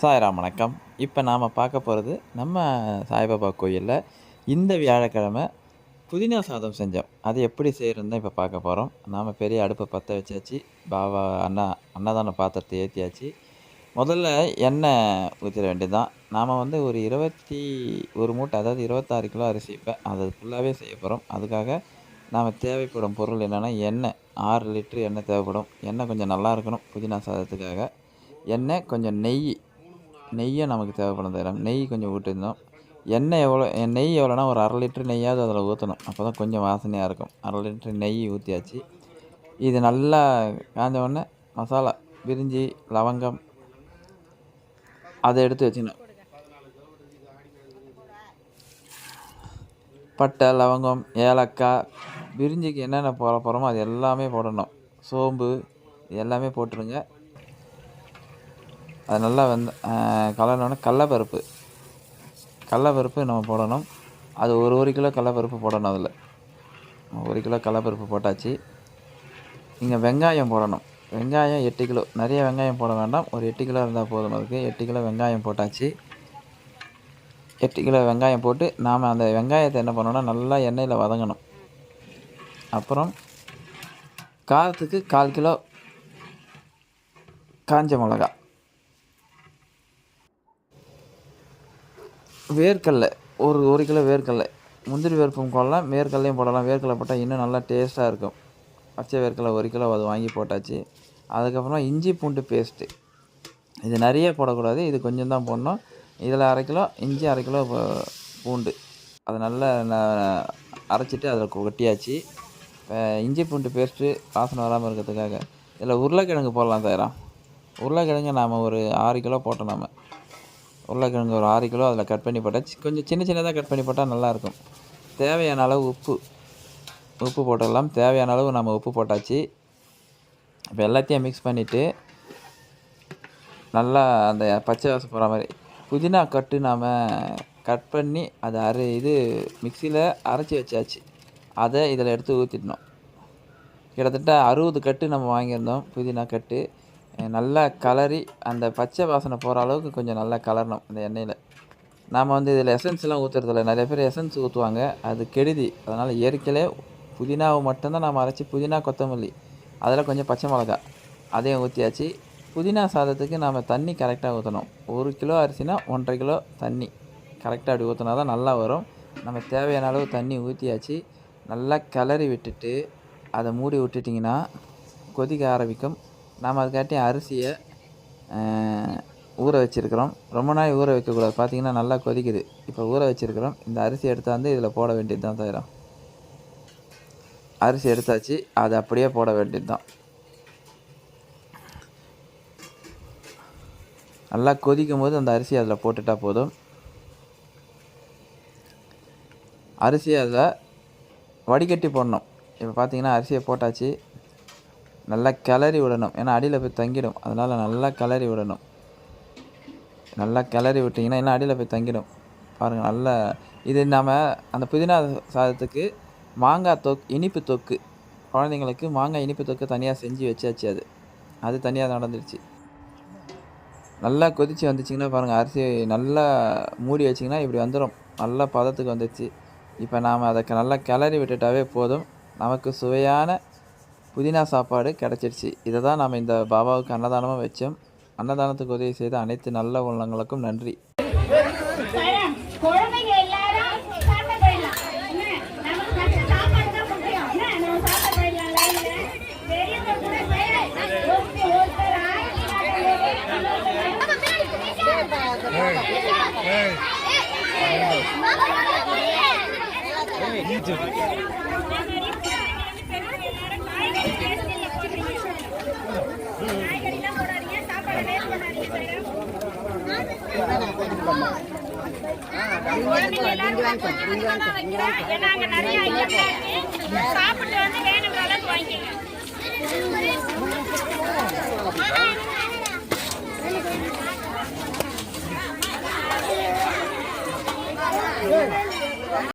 சாய்ராம் வணக்கம். இப்போ நாம் பார்க்க போகிறது நம்ம சாய்பாபா கோயிலில் இந்த வியாழக்கிழமை புதினா சாதம் செஞ்சோம். அது எப்படி செய்கிறதுன்னு தான் இப்போ பார்க்க போகிறோம் நாம் பெரிய அடுப்பை பற்ற வச்சாச்சு. பாபா அண்ணா அன்னதான பாத்திரத்தை ஏற்றியாச்சு முதல்ல எண்ணெய் ஊற்றிட வேண்டியதுதான். நாம் வந்து ஒரு இருபத்தி ஒரு மூட்டை அதாவது இருபத்தாறு கிலோ அரிசி இப்போ அது ஃபுல்லாகவே செய்ய போகிறோம் அதுக்காக நாம் தேவைப்படும் பொருள் என்னென்னா எண்ணெய். ஆறு லிட்ரு எண்ணெய் தேவைப்படும். எண்ணெய் கொஞ்சம் நல்லா இருக்கணும் புதினா சாதத்துக்காக. எண்ணெய் கொஞ்சம் நெய் நெய்யை நமக்கு தேவைப்படும் தரம் நெய் கொஞ்சம் ஊற்றிருந்தோம். எண்ணெய் எவ்வளோ நெய் எவ்வளோனா ஒரு அரை லிட்ரு நெய்யாவது அதில் ஊற்றணும். அப்போ தான் கொஞ்சம் வாசனையாக இருக்கும். அரை லிட்ரு நெய் ஊற்றியாச்சு இது நல்லா காஞ்ச உடனே மசாலா பிரிஞ்சி லவங்கம் அதை எடுத்து வச்சுக்கணும். பட்டை லவங்கம் ஏலக்காய் பிரிஞ்சிக்கு என்னென்ன போட போகிறோமோ அது எல்லாமே போடணும். சோம்பு இது எல்லாமே போட்டுருங்க அது நல்லா வந்து கலர்னோடனே கடலப்பருப்பு. கடலப்பருப்பு நம்ம போடணும். அது ஒரு ஒரு கிலோ கடலப்பருப்பு போடணும் அதில். ஒரு கிலோ கடலப்பருப்பு போட்டாச்சு. இங்கே வெங்காயம் போடணும். வெங்காயம் எட்டு கிலோ. நிறைய வெங்காயம் போட வேண்டாம். ஒரு எட்டு கிலோ இருந்தால் போதும் அதுக்கு. எட்டு கிலோ வெங்காயம் போட்டாச்சு. எட்டு கிலோ வெங்காயம் போட்டு நாம் அந்த வெங்காயத்தை என்ன பண்ணோன்னா நல்லா எண்ணெயில் வதங்கணும். அப்புறம் காரத்துக்கு கால் கிலோ காஞ்ச மிளகா. வேர்க்கடலை ஒரு ஒரு கிலோ வேர்க்கடலை. முந்திரி வேர்ப்பும் போடலாம் வேர்க்கடலையும் போடலாம். வேர்க்கடலை போட்டால் இன்னும் நல்லா டேஸ்ட்டாக இருக்கும். பச்சை வேர்க்கடலை ஒரு கிலோ அது வாங்கி போட்டாச்சு. அதுக்கப்புறம் இஞ்சி பூண்டு பேஸ்ட்டு இது நிறைய போடக்கூடாது இது கொஞ்சம் தான் போடணும். இதில் அரை கிலோ இஞ்சி அரை கிலோ பூண்டு. அதை நல்லா அரைச்சிட்டு அதில் கொட்டியாச்சு. இஞ்சி பூண்டு பேஸ்ட்டு வாசனை வராமல் இருக்கிறதுக்காக. இதில் உருளைக்கிழங்கு போடலாம் தயாரா. உருளைக்கிழங்கு நாம் ஒரு ஆறு கிலோ போட்டோம் நாம். உருளைக்கிழங்கு ஒரு ஆறு கிலோ அதில் கட் பண்ணி போட்டால் கொஞ்சம் சின்ன சின்னதாக கட் பண்ணி போட்டால் நல்லாயிருக்கும். தேவையான அளவு உப்பு உப்பு போட்டுடலாம். தேவையான அளவு நம்ம உப்பு போட்டாச்சு. இப்போ எல்லாத்தையும் மிக்ஸ் பண்ணிவிட்டு நல்லா அந்த பச்சை வாசம் போகிற மாதிரி புதினா கட்டு நாம் கட் பண்ணி அதை அரை இது மிக்சியில் அரைச்சி வச்சாச்சு. அதை இதில் எடுத்து ஊற்றிடணும் கிட்டத்தட்ட அறுபது கட்டு நம்ம வாங்கியிருந்தோம் புதினா கட்டு. நல்லா கலரி அந்த பச்சை வாசனை போகிற அளவுக்கு கொஞ்சம் நல்லா கலரணும் அந்த எண்ணெயில். நாம் வந்து இதில் எசன்ஸ்லாம் ஊற்றுறதில்ல நிறைய பேர் எசன்ஸ் ஊற்றுவாங்க அது கெடுதி. அதனால் இயற்கையிலே புதினாவை மட்டும்தான் நாம் அரைச்சி புதினா கொத்தமல்லி அதில் கொஞ்சம் பச்சை மிளகா அதையும் ஊற்றியாச்சு புதினா சாதத்துக்கு நாம் தண்ணி கரெக்டாக ஊற்றணும் ஒரு கிலோ அரிசினா ஒன்றரை கிலோ தண்ணி கரெக்டாக அப்படி ஊற்றினா தான் நல்லா வரும். நம்ம தேவையான அளவு தண்ணி ஊற்றியாச்சு நல்லா கிளறி விட்டுட்டு அதை மூடி விட்டுட்டிங்கன்னா கொதிக்க ஆரம்பிக்கும். நாம் அதுக்காட்டி அரிசியை ஊற வச்சுருக்கிறோம். ரொம்ப நாள் ஊற வைக்கக்கூடாது. பார்த்திங்கன்னா நல்லா கொதிக்குது. இப்போ ஊற வச்சுருக்கிறோம். இந்த அரிசி எடுத்தாந்து இதில் போட வேண்டியது தான் தவிரம் அரிசி எடுத்தாச்சு. அதை அப்படியே போட வேண்டியது தான். நல்லா கொதிக்கும் போது அந்த அரிசி அதில் போட்டுட்டால் போதும். அரிசி அதில் வடிகட்டி போடணும். இப்போ பார்த்திங்கன்னா அரிசியை போட்டாச்சு. நல்லா கிளறி விடணும். ஏன்னா அடியில் போய் தங்கிடும். அதனால் நல்லா கிளறி விடணும். நல்லா கிளறி விட்டிங்கன்னா இன்னும் அடியில் போய் தங்கிடும். பாருங்கள் நல்லா இது நாம் அந்த புதினா சாதத்துக்கு மாங்காய் தொக்கு இனிப்பு தொக்கு. குழந்தைங்களுக்கு மாங்காய் இனிப்பு தொக்கு தனியாக செஞ்சு வச்சாச்சு அது. அது தனியாக நடந்துடுச்சு நல்லா கொதித்து வந்துச்சிங்கன்னா பாருங்கள் அரிசி நல்லா மூடி வச்சிங்கன்னா இப்படி வந்துடும் நல்லா பதத்துக்கு வந்துடுச்சு இப்போ நாம் அதை க- நல்லா கிளறி விட்டுட்டாவே போதும். நமக்கு சுவையான புதினா சாப்பாடு கிடச்சிருச்சு. இதை தான் நாம் இந்த பாபாவுக்கு அன்னதானமாக வச்சோம். அன்னதானத்துக்கு உதவி செய்த அனைத்து நல்ல உள்ளங்களுக்கும் நன்றி. தரம். சாப்பிட்டு வந்து வேணுங்கிற அளவுக்கு வாங்கிக்கோங்க.